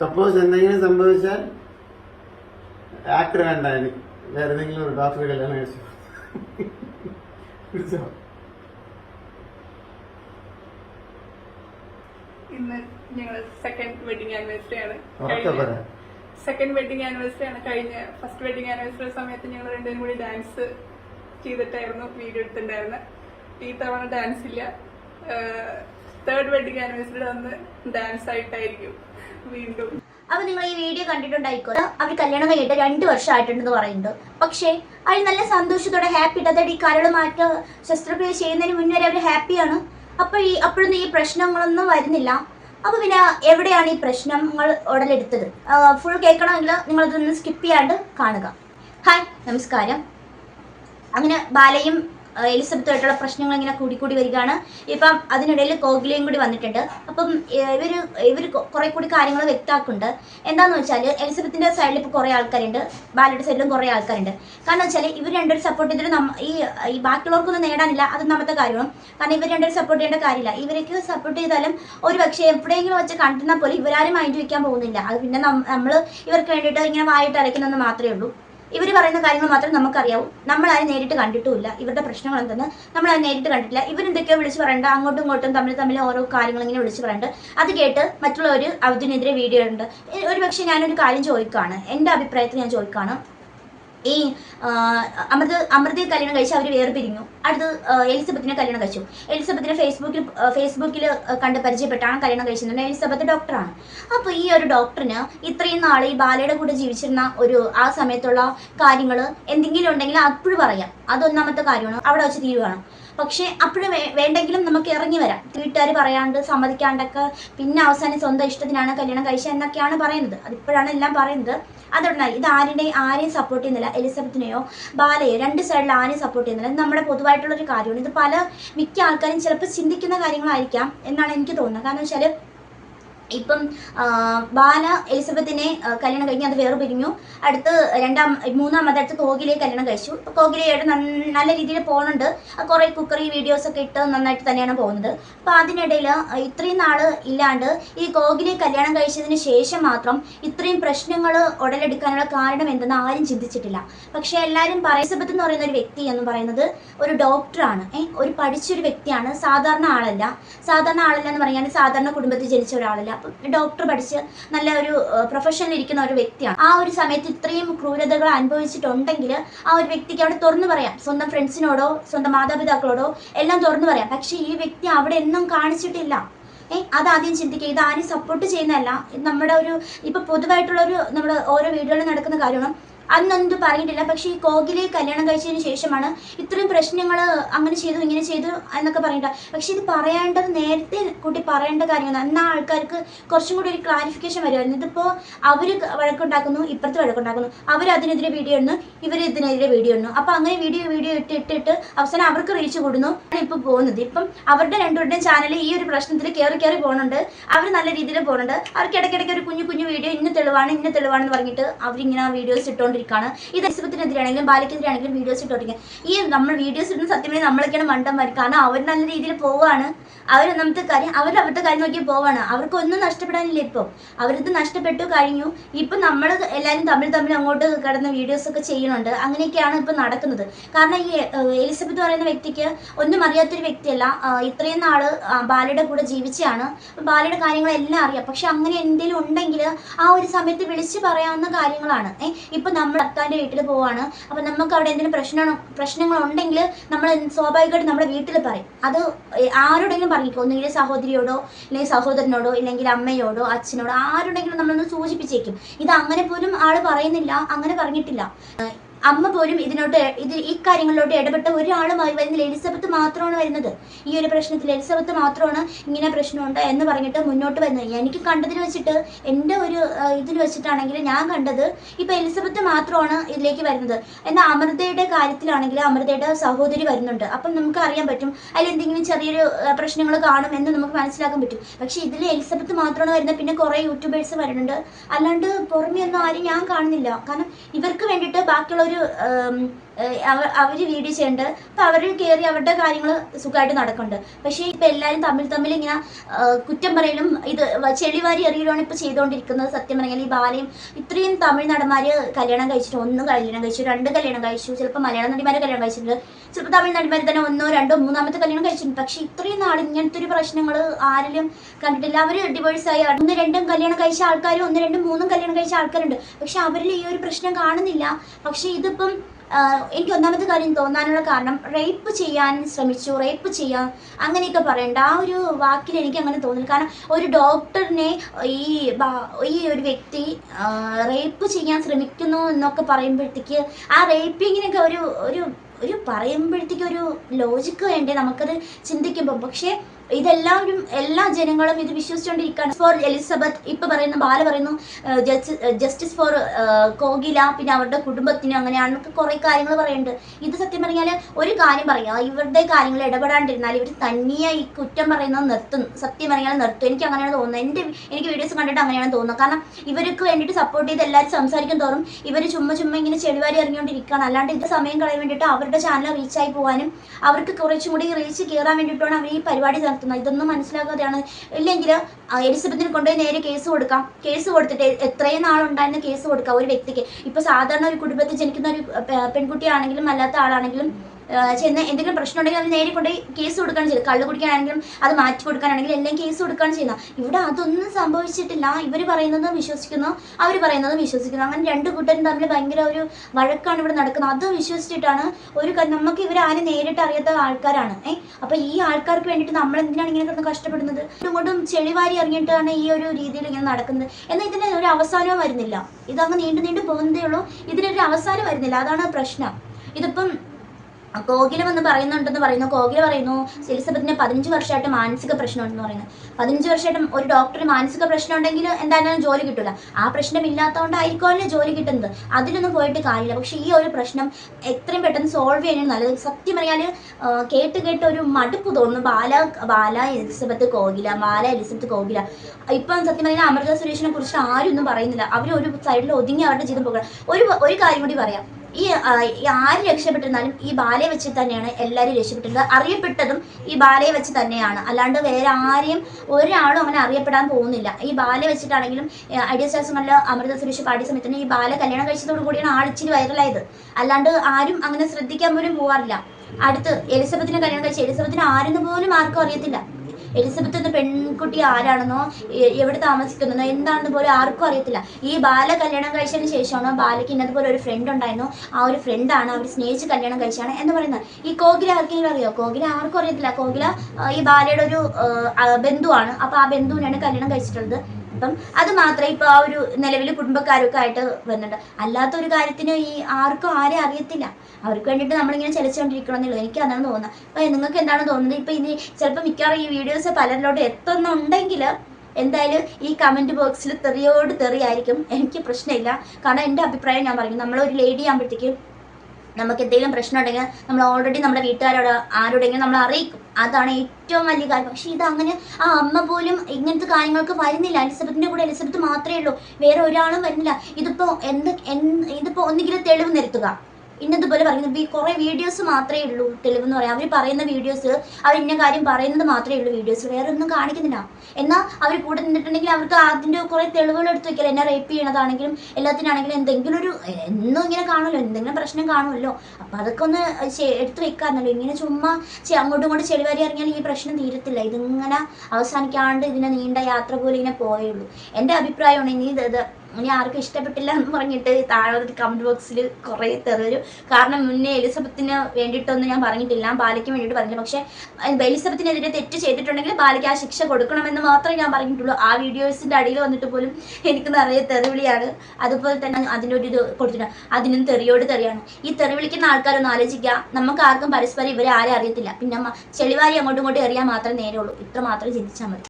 Suppose എന്തെങ്കിലും സംഭവിച്ചാൽ actor വേണ്ട എനിക്ക് വേറെ ഏതെങ്കിലും ഒരു ഡോക്ടർ കല്യാണം കഴിച്ചു. ഇന്ന് ഞങ്ങൾ സെക്കൻഡ് വെഡിങ് ആനിവേഴ്സറി ആണ്. സെക്കൻഡ് വെഡിങ് ആനിവേഴ്സറി ആണ്. കഴിഞ്ഞ ഫസ്റ്റ് വെഡിങ് ആനിവേഴ്സറി സമയത്ത് ഞങ്ങൾ രണ്ടുപേരും കൂടി ഡാൻസ് ചെയ്തിട്ടായിരുന്നു വീഡിയോ എടുത്തിട്ടുണ്ടായിരുന്നത് ഈ തവണ ഡാൻസ് ഇല്ല. തേർഡ് വെഡിങ് ആനിവേഴ്സറി അന്ന് ഡാൻസ് ആയിട്ടായിരിക്കും. അപ്പൊ നിങ്ങൾ ഈ വീഡിയോ കണ്ടിട്ടുണ്ടായിക്കോ അവർ കല്യാണം കഴിഞ്ഞിട്ട് രണ്ട് വർഷമായിട്ടുണ്ടെന്ന് പറയുന്നുണ്ട്. പക്ഷേ അവർ നല്ല സന്തോഷത്തോടെ ഹാപ്പി അതായത് ഈ കരൾ മാറ്റ ശസ്ത്രക്രിയ ചെയ്യുന്നതിന് മുന്നേ അവർ ഹാപ്പിയാണ് അപ്പോൾ ഈ അപ്പോഴൊന്നും ഈ പ്രശ്നങ്ങളൊന്നും വരുന്നില്ല. അപ്പൊ പിന്നെ എവിടെയാണ് ഈ പ്രശ്നങ്ങൾ ഉടലെടുത്തത്? ഫുൾ കേൾക്കണമെങ്കിൽ നിങ്ങളിതൊന്ന് സ്കിപ്പ് ചെയ്യാണ്ട് കാണുക. ഹായ് നമസ്കാരം. അങ്ങനെ ബാലയും എലിസബത്തുമായിട്ടുള്ള പ്രശ്നങ്ങൾ ഇങ്ങനെ കൂടിക്കൂടി വരികയാണ്. ഇപ്പം അതിനിടയിൽ കോകിലയും കൂടി വന്നിട്ടുണ്ട്. അപ്പം ഇവർ ഇവർ കുറെ കൂടി കാര്യങ്ങൾ വ്യക്തമാക്കുന്നുണ്ട്. എന്താന്ന് വെച്ചാൽ എലിസബത്തിന്റെ സൈഡിൽ ഇപ്പോൾ കുറേ ആൾക്കാരുണ്ട്. ബാലയുടെ സൈഡിലും കുറേ ആൾക്കാരുണ്ട്. കാരണം വെച്ചാൽ ഇവർ രണ്ടൊരു സപ്പോർട്ട് ചെയ്തിട്ട് ഈ ഈ ബാക്കിയുള്ളവർക്കൊന്നും നേടാനില്ല. അത് ഒന്നാമത്തെ കാര്യമാണ്. കാരണം ഇവർ രണ്ടൊരു സപ്പോർട്ട് ചെയ്യേണ്ട കാര്യമില്ല. ഇവർക്ക് സപ്പോർട്ട് ചെയ്താലും ഒരു പക്ഷേ എവിടെയെങ്കിലും വെച്ച് കണ്ടെന്നാൽ പോലും ഇവരാരും മൈൻഡ് വയ്ക്കാൻ പോകുന്നില്ല. അത് പിന്നെ നമ്മൾ ഇവർക്ക് വേണ്ടിയിട്ട് ഇങ്ങനെ വായിട്ട് അരയ്ക്കുന്നതെന്ന് മാത്രമേ ഉള്ളൂ. ഇവർ പറയുന്ന കാര്യങ്ങൾ മാത്രം നമുക്കറിയാവൂ. നമ്മൾ അതിനെ നേരിട്ട് കണ്ടിട്ടുമില്ല. ഇവരുടെ പ്രശ്നങ്ങൾ എന്തെന്ന്? നമ്മൾ അത് നേരിട്ട് കണ്ടിട്ടില്ല. ഇവരെന്തൊക്കെയോ വിളിച്ച് പറയണ്ട. അങ്ങോട്ടും ഇങ്ങോട്ടും തമ്മിൽ തമ്മിൽ ഓരോ കാര്യങ്ങൾ ഇങ്ങനെ വിളിച്ച് പറയണ്ട്. അത് കേട്ട് മറ്റുള്ളവർ അതിനെതിരെ വീഡിയോ ഉണ്ട് ഒരു പക്ഷേ ഞാനൊരു കാര്യം ചോദിക്കുകയാണ് എന്റെ അഭിപ്രായത്തിൽ ഞാൻ ചോദിക്കുകയാണ് ഈ അമൃത് അമൃത അമൃതയെ കല്യാണം കഴിച്ച് അവർ പിരിഞ്ഞു അടുത്ത് എലിസബത്തിനെ കല്യാണം കഴിച്ചു. എലിസബത്തിനെ ഫേസ്ബുക്കിൽ ഫേസ്ബുക്കിൽ കണ്ട് പരിചയപ്പെട്ടാണ് കല്യാണം കഴിച്ചിരുന്നത് എലിസബത്ത് ഡോക്ടറാണ്. അപ്പോൾ ഈ ഒരു ഡോക്ടറിന് ഇത്രയും നാൾ ഈ ബാലയുടെ കൂടെ ജീവിച്ചിരുന്ന ഒരു ആ സമയത്തുള്ള കാര്യങ്ങൾ എന്തെങ്കിലും ഉണ്ടെങ്കിൽ അപ്പോഴും പറയാം. അതൊന്നാമത്തെ കാര്യമാണ്. അവിടെ വെച്ച് തീരുവാണ്. പക്ഷേ അപ്പോഴും വേണ്ടെങ്കിലും നമുക്ക് ഇറങ്ങി വരാം. വീട്ടുകാർ പറയാണ്ട് സമ്മതിക്കാണ്ടൊക്കെ പിന്നെ അവസാനം സ്വന്തം ഇഷ്ടത്തിനാണ് കല്യാണം കഴിച്ചത് എന്നൊക്കെയാണ് പറയുന്നത്. അതിപ്പോഴാണ് എല്ലാം പറയുന്നത്. അതുകൊണ്ടാണ് ഇത് ആരുടെയും ആരെയും സപ്പോർട്ട് ചെയ്യുന്നില്ല. എലിസബത്തിനെയോ ബാലയോ രണ്ട് സൈഡിൽ ആരെയും സപ്പോർട്ട് ചെയ്യുന്നില്ല. ഇത് നമ്മുടെ പൊതുവായിട്ടുള്ളൊരു കാര്യമാണ്. ഇത് പല മിക്ക ആൾക്കാരും ചിലപ്പോൾ ചിന്തിക്കുന്ന കാര്യങ്ങളായിരിക്കാം എന്നാണ് എനിക്ക് തോന്നുന്നത്. കാരണം വെച്ചാൽ ഇപ്പം ബാല എലിസബത്തിനെ കല്യാണം കഴിഞ്ഞ് അത് വേറെ പിരിഞ്ഞു. അടുത്ത് രണ്ടാം മൂന്നാമത്തെ അടുത്ത് കോഗിലയെ കല്യാണം കഴിച്ചു. ഇപ്പൊ നല്ല രീതിയിൽ പോകുന്നുണ്ട് കുറേ കുക്കറി വീഡിയോസ് ഒക്കെ ഇട്ട് നന്നായിട്ട് തന്നെയാണ് പോകുന്നത്. അപ്പൊ അതിനിടയിൽ ഇത്രയും നാൾ ഇല്ലാണ്ട് ഈ കോഗിലയെ കല്യാണം കഴിച്ചതിന് ശേഷം മാത്രം ഇത്രയും പ്രശ്നങ്ങൾ ഉടലെടുക്കാനുള്ള കാരണം എന്തെന്ന് ആരും ചിന്തിച്ചിട്ടില്ല. പക്ഷെ എല്ലാവരും എലിസബത്ത് എന്ന് പറയുന്ന ഒരു വ്യക്തി എന്ന് പറയുന്നത് ഒരു ഡോക്ടറാണ് ഒരു പഠിച്ചൊരു വ്യക്തിയാണ്. സാധാരണ ആളല്ല. സാധാരണ ആളല്ല എന്ന് പറഞ്ഞാൽ സാധാരണ കുടുംബത്തിൽ ജനിച്ച ഒരാളല്ല. അപ്പം ഡോക്ടർ പഠിച്ച് നല്ല ഒരു പ്രൊഫഷനിൽ ഇരിക്കുന്ന ഒരു വ്യക്തിയാണ്. ആ ഒരു സമയത്ത് ഇത്രയും ക്രൂരതകൾ അനുഭവിച്ചിട്ടുണ്ടെങ്കിൽ ആ ഒരു വ്യക്തിക്ക് അവിടെ തുറന്നു പറയാം. സ്വന്തം ഫ്രണ്ട്സിനോടോ സ്വന്തം മാതാപിതാക്കളോടോ എല്ലാം തുറന്നു പറയാം. പക്ഷേ ഈ വ്യക്തി അവിടെ എന്നും കാണിച്ചിട്ടില്ല. ഏ അതാദ്യം ചിന്തിക്കുക. ഇത് ആരും സപ്പോർട്ട് ചെയ്യുന്നതല്ല. നമ്മുടെ ഒരു ഇപ്പൊ പൊതുവായിട്ടുള്ള ഒരു നമ്മുടെ ഓരോ വീടുകളിൽ നടക്കുന്ന കാര്യമാണ്. അന്നൊന്നും പറഞ്ഞിട്ടില്ല. പക്ഷേ ഈ കോകിലെ കല്യാണം കഴിച്ചതിന് ശേഷമാണ് ഇത്രയും പ്രശ്നങ്ങൾ അങ്ങനെ ചെയ്തു ഇങ്ങനെ ചെയ്തു എന്നൊക്കെ പറഞ്ഞിട്ട്. പക്ഷെ ഇത് പറയേണ്ടത് നേരത്തെ കൂട്ടി പറയേണ്ട കാര്യമാണ്. എന്നാൽ ആൾക്കാർക്ക് കുറച്ചും കൂടി ഒരു ക്ലാരിഫിക്കേഷൻ വരുമായിരുന്നു. ഇതിപ്പോൾ അവർ വഴക്കുണ്ടാക്കുന്നു ഇപ്പുറത്ത് വഴക്കുണ്ടാക്കുന്നു. അവർ അതിനെതിരെ വീഡിയോ ഇടുന്നു ഇവർ ഇതിനെതിരെ വീഡിയോ ഇടുന്നു. അപ്പോൾ അങ്ങനെ വീഡിയോ വീഡിയോ ഇട്ട് ഇട്ടിട്ട് അവസാനം അവർക്ക് റീച്ച് കൂടുന്നു. ആണ് ഇപ്പോൾ പോകുന്നത്. ഇപ്പം അവരുടെ രണ്ടുപേരുടെയും ചാനൽ ഈ ഒരു പ്രശ്നത്തിൽ കയറി കയറി പോകുന്നുണ്ട്. അവർ നല്ല രീതിയിൽ പോകുന്നുണ്ട്. അവർക്ക് ഇടയ്ക്കിടയ്ക്ക് ഒരു കുഞ്ഞു കുഞ്ഞു വീഡിയോ ഇന്ന തെളിവാണ് ഇന്ന തെളിവാണെന്ന് പറഞ്ഞിട്ട് അവരിങ്ങനെ വീഡിയോസ് ഇട്ടുകൊണ്ടിരിക്കുകയാണ് ഇത് എലിസബത്തിനെതിരാണെങ്കിലും ബാലിക്കെതിരാണെങ്കിലും വീഡിയോസ് ഇട്ടുകൊണ്ടിരിക്കുക ഈ നമ്മൾ വീഡിയോസ് ഇടുന്ന സത്യമേ നമ്മളൊക്കെയാണ് മണ്ടന്മാർ കാരണം അവർ നല്ല രീതിയിൽ പോവാണ്. അവർ ഒന്നാമത്തെ കാര്യം അവർ അവരുടെ കാര്യം നോക്കി പോവാണ്. അവർക്ക് ഒന്നും നഷ്ടപ്പെടാനില്ല ഇപ്പോൾ അവരിത് നഷ്ടപ്പെട്ടു കഴിഞ്ഞു. ഇപ്പം നമ്മൾ എല്ലാവരും തമ്മിൽ തമ്മിൽ അങ്ങോട്ട് കിടന്ന വീഡിയോസ് ഒക്കെ ചെയ്യുന്നുണ്ട്. അങ്ങനെയൊക്കെയാണ് ഇപ്പം നടക്കുന്നത്. കാരണം ഈ എലിസബത്ത് പറയുന്ന വ്യക്തിക്ക് ഒന്നും അറിയാത്തൊരു വ്യക്തിയല്ല. ഇത്രയും നാൾ ബാലയുടെ കൂടെ ജീവിച്ചാണ് ബാലയുടെ കാര്യങ്ങളെല്ലാം അറിയാം. പക്ഷെ അങ്ങനെ എന്തെങ്കിലും ഉണ്ടെങ്കിൽ ആ ഒരു സമയത്ത് വിളിച്ച് പറയാവുന്ന കാര്യങ്ങളാണ്. ഏഹ് ഇപ്പൊ നമ്മൾ ഭർത്താവിന്റെ വീട്ടിൽ പോവാണ്. അപ്പൊ നമുക്ക് അവിടെ എന്തെങ്കിലും പ്രശ്നം പ്രശ്നങ്ങൾ ഉണ്ടെങ്കിൽ നമ്മൾ സ്വാഭാവികമായിട്ട് നമ്മുടെ വീട്ടിൽ പറയും. അത് ആരോടെങ്കിലും പറഞ്ഞിരിക്കും. ഒന്നുകിൽ സഹോദരിയോടോ അല്ലെങ്കിൽ സഹോദരനോടോ ഇല്ലെങ്കിൽ അമ്മയോടോ അച്ഛനോടോ ആരോടെങ്കിലും നമ്മളൊന്ന് സൂചിപ്പിച്ചേക്കും. ഇത് അങ്ങനെ പോലും ആൾ പറയുന്നില്ല അങ്ങനെ പറഞ്ഞിട്ടില്ല. അമ്മ പോലും ഇതിനോട്ട് ഇത് ഈ കാര്യങ്ങളിലോട്ട് ഇടപെട്ട ഒരാളുമായി വരുന്നില്ല. എലിസബത്ത് മാത്രമാണ് വരുന്നത്. ഈ ഒരു പ്രശ്നത്തിൽ എലിസബത്ത് മാത്രമാണ് ഇങ്ങനെ പ്രശ്നമുണ്ട് എന്ന് പറഞ്ഞിട്ട് മുന്നോട്ട് വരുന്നത്. എനിക്ക് കണ്ടതിൽ വെച്ചിട്ട് എന്റെ ഒരു ഇതിൽ വെച്ചിട്ടാണെങ്കിൽ ഞാൻ കണ്ടത് ഇപ്പം എലിസബത്ത് മാത്രമാണ് ഇതിലേക്ക് വരുന്നത്. എന്നാൽ അമൃതയുടെ കാര്യത്തിലാണെങ്കിൽ അമൃതയുടെ സഹോദരി വരുന്നുണ്ട്. അപ്പം നമുക്ക് അറിയാൻ പറ്റും. അതിൽ എന്തെങ്കിലും ചെറിയൊരു പ്രശ്നങ്ങൾ കാണും എന്ന് നമുക്ക് മനസ്സിലാക്കാൻ പറ്റും. പക്ഷേ ഇതിൽ എലിസബത്ത് മാത്രമാണ് വരുന്നത്. പിന്നെ കുറേ യൂട്യൂബേഴ്സ് വരുന്നുണ്ട്. അല്ലാണ്ട് പുറമെ ഒന്നും ആരും ഞാൻ കാണുന്നില്ല. കാരണം ഇവർക്ക് വേണ്ടിയിട്ട് ബാക്കിയുള്ളവർ അവർ വീഡിയോ ചെയ്യുന്നുണ്ട് അപ്പം അവർ കയറി അവരുടെ കാര്യങ്ങൾ സുഖമായിട്ട് നടക്കുന്നുണ്ട് പക്ഷേ ഇപ്പം എല്ലാവരും തമ്മിൽ തമ്മിൽ ഇങ്ങനെ കുറ്റം പറയലും ഇത് ചെളിവാരി എറിയലാണ് ഇപ്പോൾ ചെയ്തുകൊണ്ടിരിക്കുന്നത് സത്യം പറഞ്ഞാൽ ഈ ബാലയും. ഇത്രയും തമിഴ് നടന്മാർ കല്യാണം കഴിച്ചിട്ട് ഒന്ന് കല്യാണം കഴിച്ചു രണ്ട് കല്യാണം കഴിച്ചു. ചിലപ്പോൾ മലയാള നടിമാരെ കല്യാണം കഴിച്ചിട്ടുണ്ട്. ചിലപ്പോൾ തമിഴ്നാട് നടിമാർ തന്നെ ഒന്നോ രണ്ടോ മൂന്നാമത്തെ കല്യാണം കഴിച്ചിട്ടുണ്ട്. പക്ഷേ ഇത്രയും നാൾ ഇങ്ങനത്തെ ഒരു പ്രശ്നങ്ങൾ ആരിലും കണ്ടിട്ടില്ല. അവർ ഡിവോഴ്സായി ഒന്ന് രണ്ടും കല്യാണം കഴിച്ച ആൾക്കാരും ഒന്ന് രണ്ടും മൂന്നും കല്യാണം കഴിച്ച ആൾക്കാരുണ്ട്. പക്ഷെ അവരിൽ ഈ ഒരു പ്രശ്നം കാണുന്നില്ല. പക്ഷെ ഇതിപ്പം എനിക്ക് ഒന്നാമത്തെ കാര്യം തോന്നാനുള്ള കാരണം റേപ്പ് ചെയ്യാൻ ശ്രമിച്ചു റേപ്പ് ചെയ്യാൻ അങ്ങനെയൊക്കെ പറയണ്ട. ആ ഒരു വാക്കിൽ എനിക്ക് അങ്ങനെ തോന്നില്ല. കാരണം ഒരു ഡോക്ടറിനെ ഈ ഈ ഒരു വ്യക്തി റേപ്പ് ചെയ്യാൻ ശ്രമിക്കുന്നു എന്നൊക്കെ പറയുമ്പോഴത്തേക്ക് ആ റേപ്പിങ്ങിനൊക്കെ ഒരു ഒരു ഒരു പറയുമ്പോഴത്തേക്കൊരു ലോജിക്ക് വേണ്ടേ? നമുക്കത് ചിന്തിക്കുമ്പോൾ പക്ഷേ ഇതെല്ലാവരും എല്ലാ ജനങ്ങളും ഇത് വിശ്വസിച്ചുകൊണ്ടിരിക്കുകയാണ്. ഫോർ എലിസബത്ത് ഇപ്പൊ പറയുന്ന ബാല പറയുന്നു ജസ്റ്റിസ് ഫോർ കോകില പിന്നെ അവരുടെ കുടുംബത്തിന് അങ്ങനെയാണെന്നൊക്കെ കുറെ കാര്യങ്ങൾ പറയുന്നുണ്ട്. ഇത് സത്യം പറഞ്ഞാൽ ഒരു കാര്യം പറയാം. ഇവരുടെ കാര്യങ്ങൾ ഇടപെടാണ്ടിരുന്നാൽ ഇവർ തനിയെ ഈ കുറ്റം പറയുന്നത് നിർത്തും. സത്യം പറഞ്ഞാൽ നിർത്തും. എനിക്ക് അങ്ങനെയാണ് തോന്നുന്നത്. എന്റെ എനിക്ക് വീഡിയോസ് കണ്ടിട്ട് അങ്ങനെയാണ് തോന്നുന്നത്. കാരണം ഇവർക്ക് വേണ്ടിട്ട് സപ്പോർട്ട് ചെയ്ത് എല്ലാവരും സംസാരിക്കും തോറും ഇവർ ചുമ്മാ ചുമ്മാ ഇങ്ങനെ ചെളിവാരി ഇറങ്ങിക്കൊണ്ടിരിക്കുകയാണ് അല്ലാണ്ട് ഇത് സമയം കളയാൻ വേണ്ടിയിട്ട് അവരുടെ ചാനൽ റീച്ചായി പോകാനും അവർക്ക് കുറച്ചും കൂടി റീച്ച് കയറാൻ വേണ്ടിയിട്ടാണ് അവർ ഈ പരിപാടി നടത്തുന്നത്. ഇതൊന്നും മനസ്സിലാക്കാതെയാണ് ഇല്ലെങ്കിൽ എലിസബത്തിന് കൊണ്ടുപോയി നേരെ കേസ് കൊടുക്കാം. കേസ് കൊടുത്തിട്ട് എത്രയും നാളുണ്ടായിരുന്ന കേസ് കൊടുക്കാം ഒരു വ്യക്തിക്ക്. ഇപ്പൊ സാധാരണ ഒരു കുടുംബത്തിൽ ജനിക്കുന്ന ഒരു പെൺകുട്ടിയാണെങ്കിലും അല്ലാത്ത ആളാണെങ്കിലും ചെന്ന് എന്തെങ്കിലും പ്രശ്നം ഉണ്ടെങ്കിൽ അത് നേരെ കൊണ്ടുപോയി കേസ് കൊടുക്കുകയാണ് ചെയ്യുന്നത്. കള്ളു കുടിക്കാനാണെങ്കിലും അത് മാറ്റി കൊടുക്കാനാണെങ്കിലും എല്ലാം കേസ് കൊടുക്കുകയാണ് ചെയ്യുന്നത്. ഇവിടെ അതൊന്നും സംഭവിച്ചിട്ടില്ല. ഇവർ പറയുന്നതും വിശ്വസിക്കുന്നു. അവർ പറയുന്നതും വിശ്വസിക്കുന്നു. അങ്ങനെ രണ്ട് കൂട്ടരും തമ്മിൽ ഭയങ്കര ഒരു വഴക്കാണ് ഇവിടെ നടക്കുന്നത്. അത് വിശ്വസിച്ചിട്ടാണ് ഒരു നമുക്ക് ഇവരാരും നേരിട്ട് അറിയാത്ത ആൾക്കാരാണ്. ഏഹ് അപ്പൊ ഈ ആൾക്കാർക്ക് വേണ്ടിയിട്ട് നമ്മൾ എന്തിനാണ് ഇങ്ങനെ കിടന്ന് കഷ്ടപ്പെടുന്നത്? ഇങ്ങോട്ടും ചെളിവാരി ഇറങ്ങിയിട്ടാണ് ഈ ഒരു രീതിയിൽ ഇങ്ങനെ നടക്കുന്നത്. എന്നാൽ ഇതിന് ഒരു അവസാനവും വരുന്നില്ല. ഇതങ്ങ് നീണ്ടു നീണ്ടു പോകുന്നതേ ഉള്ളൂ. ഇതിനൊരു അവസാനം വരുന്നില്ല. അതാണ് പ്രശ്നം. ഇതിപ്പം കോകില വന്ന് പറയുന്നുണ്ടെന്ന് പറയുന്നു. കോകില പറയുന്നു എലിസബത്തിന് പതിനഞ്ച് വർഷമായിട്ട് മാനസിക പ്രശ്നമുണ്ടെന്ന് പറയുന്നു. പതിനഞ്ച് വർഷമായിട്ട് ഒരു ഡോക്ടർ മാനസിക പ്രശ്നം ഉണ്ടെങ്കിൽ എന്തായാലും ജോലി കിട്ടില്ല ആ പ്രശ്നം ഇല്ലാത്തതുകൊണ്ടായിരിക്കുമല്ലോ ജോലി കിട്ടുന്നത്? അതിലൊന്നും പോയിട്ട് കാര്യമില്ല. പക്ഷേ ഈ ഒരു പ്രശ്നം എത്രയും പെട്ടെന്ന് സോൾവ് ചെയ്യാനാണ് നല്ലത്. സത്യം പറഞ്ഞാൽ കേട്ട് കേട്ട് ഒരു മടുപ്പ് തോന്നുന്നു. Bala Bala Elizabeth Kokila Bala Elizabeth Kokila. ഇപ്പം സത്യം പറഞ്ഞാൽ അമൃത സുരേഷിനെ കുറിച്ച് ആരും ഒന്നും പറയുന്നില്ല. അവർ ഒരു സൈഡിൽ ഒതുങ്ങി അവരുടെ ജീവിതം പോകണം ഒരു ഒരു കാര്യം കൂടി പറയാം. ഈ ആര് രക്ഷപ്പെട്ടിരുന്നാലും ഈ ബാലയെ വെച്ച് തന്നെയാണ് എല്ലാവരും രക്ഷപ്പെട്ടിരുന്നത്. അറിയപ്പെട്ടതും ഈ ബാലയെ വെച്ച് തന്നെയാണ്. അല്ലാണ്ട് വേറെ ആരെയും ഒരാളും അങ്ങനെ അറിയപ്പെടാൻ പോകുന്നില്ല. ഈ ബാലയെ വെച്ചിട്ടാണെങ്കിലും ഐഡിയ സ്റ്റാർസുകളിൽ അമൃത സുരേഷ് പാടിയ സമയത്ത് ഈ ബാല കല്യാണം കഴിച്ചതോടു കൂടിയാണ് ആളിച്ചിരി വൈറലായത്. അല്ലാണ്ട് ആരും അങ്ങനെ ശ്രദ്ധിക്കാൻ പോലും പോവാറില്ല. അടുത്ത് എലിസബത്തിനെ കല്യാണം കഴിച്ച എലിസബത്തിന് ആരെന്ന് പോലും ആർക്കും അറിയത്തില്ല. എലിസബത്ത് എന്ന പെൺകുട്ടി ആരാണെന്നോ എവിടെ താമസിക്കുന്നോ എന്താണെന്ന് പോലും ആർക്കും അറിയത്തില്ല. ഈ ബാല കല്യാണം കഴിച്ചതിന് ശേഷമാണോ ബാലയ്ക്ക് ഇന്നതുപോലെ ഒരു ഫ്രണ്ട് ഉണ്ടായിരുന്നു? ആ ഒരു ഫ്രണ്ടാണ് അവർ സ്നേഹിച്ച് കല്യാണം കഴിച്ചാണ് എന്ന് പറയുന്നത്. ഈ കോകില ആർക്കെങ്കിലും അറിയോ? കോകില ആർക്കും അറിയത്തില്ല. കോകില ഈ ബാലയുടെ ഒരു ബന്ധുവാണ്. അപ്പൊ ആ ബന്ധുവിനാണ് കല്യാണം കഴിച്ചിട്ടുള്ളത്. അപ്പം അത് മാത്രമേ ഇപ്പൊ ആ ഒരു നിലവിൽ കുടുംബക്കാരൊക്കെ ആയിട്ട് വരുന്നുണ്ട്. അല്ലാത്ത ഒരു കാര്യത്തിന് ഈ ആർക്കും ആരെ അറിയത്തില്ല. അവർക്ക് വേണ്ടിയിട്ട് നമ്മളിങ്ങനെ ചലിച്ചുകൊണ്ടിരിക്കണമെന്നുള്ളൂ എനിക്ക് അതാണ് തോന്നുന്നത്. അപ്പൊ നിങ്ങൾക്ക് എന്താണ് തോന്നുന്നത്? ഇപ്പൊ ഇനി ചിലപ്പോൾ മിക്കവാറും ഈ വീഡിയോസ് പലരിലോട്ട് എത്തുന്നുണ്ടെങ്കിൽ എന്തായാലും ഈ കമന്റ് ബോക്സിൽ തെറിയോട് തെറിയായിരിക്കും എനിക്ക് പ്രശ്നമില്ല. കാരണം എന്റെ അഭിപ്രായം ഞാൻ പറയും നമ്മളൊരു ലേഡി ആകുമ്പോഴത്തേക്കും നമുക്ക് എന്തെങ്കിലും പ്രശ്നം ഉണ്ടെങ്കിൽ നമ്മൾ ഓൾറെഡി നമ്മുടെ വീട്ടുകാരോട് ആരോടെങ്കിലും നമ്മൾ അറിയിക്കും. അതാണ് ഏറ്റവും വലിയ കാര്യം. പക്ഷേ ഇത് അങ്ങനെ ആ അമ്മ പോലും ഇങ്ങനത്തെ കാര്യങ്ങൾക്ക് വരുന്നില്ല. എലിസബത്തിന്റെ കൂടെ എലിസബത്ത് മാത്രമേ ഉള്ളൂ. വേറെ ഒരാളും വരുന്നില്ല. ഇതിപ്പോൾ എന്ത് എന്ത് ഇതിപ്പോൾ ഒന്നുകിലും തെളിവ് നിരത്തുക. ഇന്നതുപോലെ പറയുന്നത് കുറേ വീഡിയോസ് മാത്രമേ ഉള്ളൂ തെളിവെന്ന് പറയാം. അവർ പറയുന്ന വീഡിയോസ് അവർ ഇന്ന കാര്യം പറയുന്നത് മാത്രമേ ഉള്ളൂ വീഡിയോസ് വേറെ ഒന്നും കാണിക്കുന്നില്ല. എന്നാൽ അവർ കൂടെ നിന്നിട്ടുണ്ടെങ്കിൽ അവർക്ക് അതിന്റെ കുറേ തെളിവുകൾ എടുത്ത് വയ്ക്കില്ല എന്നെ റേപ്പ് ചെയ്യണതാണെങ്കിലും എല്ലാത്തിനാണെങ്കിലും എന്തെങ്കിലും ഒരു എന്നും ഇങ്ങനെ കാണുമല്ലോ. എന്തെങ്കിലും പ്രശ്നം കാണുമല്ലോ. അപ്പം അതൊക്കെ ഒന്ന് എടുത്തു വെക്കാറുണ്ടല്ലോ ഇങ്ങനെ ചുമ്മാ അങ്ങോട്ടും ഇങ്ങോട്ടും ചെളിവാരി ഇറങ്ങിയാൽ ഈ പ്രശ്നം തീരത്തില്ല. ഇതിങ്ങനെ അവസാനിക്കാണ്ട് ഇതിനെ നീണ്ട യാത്ര പോലെ ഇങ്ങനെ പോയുള്ളൂ എന്റെ അഭിപ്രായമാണ് ഇനി ഇത് ഇനി ആർക്കും ഇഷ്ടപ്പെട്ടില്ല എന്ന് പറഞ്ഞിട്ട് താഴെ കമന്റ് ബോക്സിൽ കുറേ തെറിവരും. കാരണം മുന്നേ എലിസബത്തിന് വേണ്ടിയിട്ടൊന്നും ഞാൻ പറഞ്ഞിട്ടില്ല. ബാലയ്ക്ക് വേണ്ടിയിട്ട് പറഞ്ഞില്ല. പക്ഷേ എലിസബത്തിനെതിരെ തെറ്റ് ചെയ്തിട്ടുണ്ടെങ്കിൽ ബാലയ്ക്ക് ആ ശിക്ഷ കൊടുക്കണമെന്ന് മാത്രമേ ഞാൻ പറഞ്ഞിട്ടുള്ളൂ. ആ വീഡിയോസിന്റെ അടിയിൽ വന്നിട്ട് പോലും എനിക്ക് നിറയെ തെറിവിളിയാണ്. അതുപോലെ തന്നെ അതിനൊരു ഇത് കൊടുത്തിട്ടുണ്ട്. അതിനും തെറിയോട് തെറിയാണ്. ഈ തെറി വിളിക്കുന്ന ആൾക്കാരൊന്നും ആലോചിക്കുക. നമുക്ക് ആർക്കും പരസ്പരം ഇവരെ ആരും അറിയത്തില്ല. പിന്നെ ചെളിവാരി അങ്ങോട്ടും ഇങ്ങോട്ടും എറിയാൻ മാത്രമേ നേരെയുള്ളൂ. ഇത്ര മാത്രം ചിന്തിച്ചാൽ മതി.